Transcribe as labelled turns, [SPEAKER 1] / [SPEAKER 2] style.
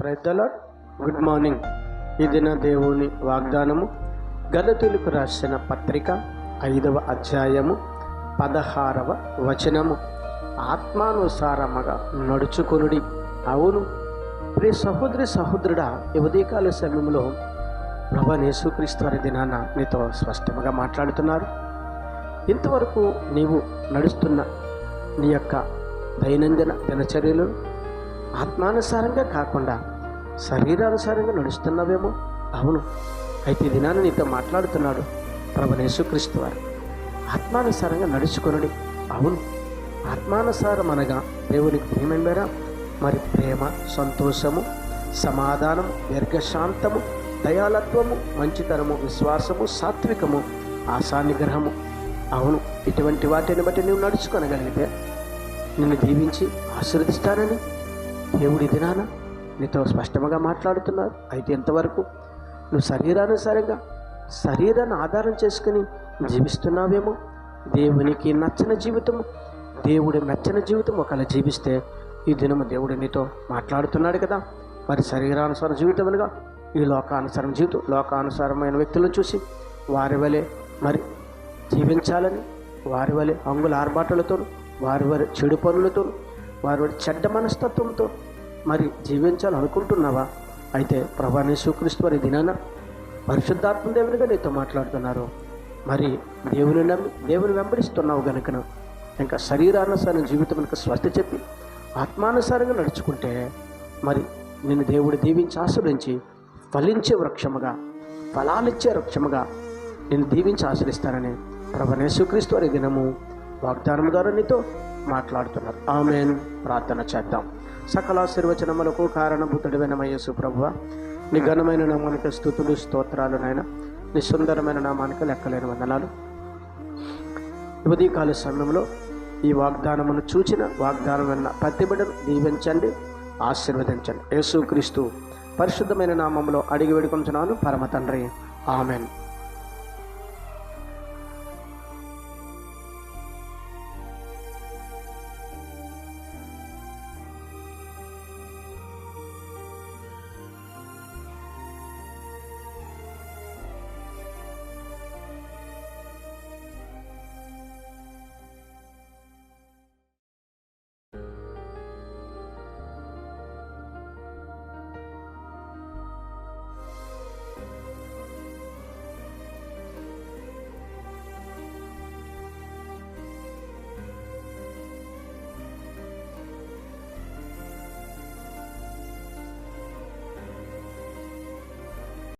[SPEAKER 1] ప్రజల good morning ఈ దిన దేవుని వాగ్దానము గలతులకు రాసిన పత్రిక ఐదవ అధ్యాయము పదహారవ వచనము. ఆత్మానుసారముగా నడుచుకొనుడి. అవును ప్రియ సహోదరి సహోదరుడ ఉదయకాల సమయంలో ప్రభా వారి దినాన నీతో స్పష్టంగా మాట్లాడుతున్నారు. ఇంతవరకు నీవు నడుస్తున్న నీ యొక్క దైనందిన దినచర్యలు ఆత్మానుసారంగా కాకుండా శరీరానుసారంగా నడుస్తున్నావేమో? అవును. అయితే ఈ దినాన్ని నీతో మాట్లాడుతున్నాడు ప్రభు వారు. ఆత్మానుసారంగా నడుచుకొనడి. అవును. ఆత్మానుసారం అనగా దేవునికి ప్రేమేరా మరి ప్రేమ సంతోషము సమాధానం దీర్ఘశాంతము దయాలత్వము మంచితనము విశ్వాసము సాత్వికము ఆశానిగ్రహము. అవును. ఇటువంటి వాటిని బట్టి నువ్వు నడుచుకొనగలిగితే నిన్ను దీవించి ఆశీర్దిస్తానని దేవుడి దినాన నీతో స్పష్టంగా మాట్లాడుతున్నారు. అయితే ఇంతవరకు నువ్వు శరీరానుసారంగా శరీరాన్ని ఆధారం చేసుకుని జీవిస్తున్నావేమో? దేవునికి నచ్చని జీవితము దేవుడి నచ్చని జీవితం ఒకవేళ జీవిస్తే ఈ దినము దేవుడు నీతో మాట్లాడుతున్నాడు కదా. మరి శరీరానుసార జీవితములుగా ఈ లోకానుసారం జీవితం లోకానుసారమైన వ్యక్తులను చూసి వారి వలె మరి జీవించాలని వారి వలె అంగుల ఆర్భాటాలతో వారి వారి చెడు పనులతో వారు చెడ్డ మనస్తత్వంతో మరి జీవించాలనుకుంటున్నావా? అయితే ప్రభాని యేసుక్రీస్తు వారి దినాన పరిశుద్ధాత్మ దేవునిగా నీతో మాట్లాడుతున్నారు. మరి దేవుని నమ్మి దేవుని వెంబడిస్తున్నావు గనుకను ఇంకా శరీరానుసారం జీవితం కనుక స్వస్థ చెప్పి ఆత్మానుసారంగా నడుచుకుంటే మరి నిన్ను దేవుడు దీవించి ఆశ్రయించి ఫలించే వృక్షముగా ఫలాలిచ్చే వృక్షముగా నేను దీవించి ఆశ్రయిస్తానని ప్రభు యేసుక్రీస్తు వారి దినము వాగ్దానం ద్వారా నీతో మాట్లాడుతున్నారు. ఆమెను. ప్రార్థన చేద్దాం. సకల ఆశీర్వచనములకు కారణభూతుడివైన మయేసు ప్రభువ నీ ఘనమైన నామానికి స్థుతులు స్తోత్రాలు నాయన. నీ సుందరమైన నామానికి లెక్కలేని వందనాలు. ఉదయకాల సమయంలో ఈ వాగ్దానమును చూచిన వాగ్దానం విన్న ప్రతి బిడ్డను దీవించండి ఆశీర్వదించండి. యేసుక్రీస్తు పరిశుద్ధమైన నామంలో అడిగి వేడుకొంచున్నాను పరమ తండ్రి. ఆమెన్.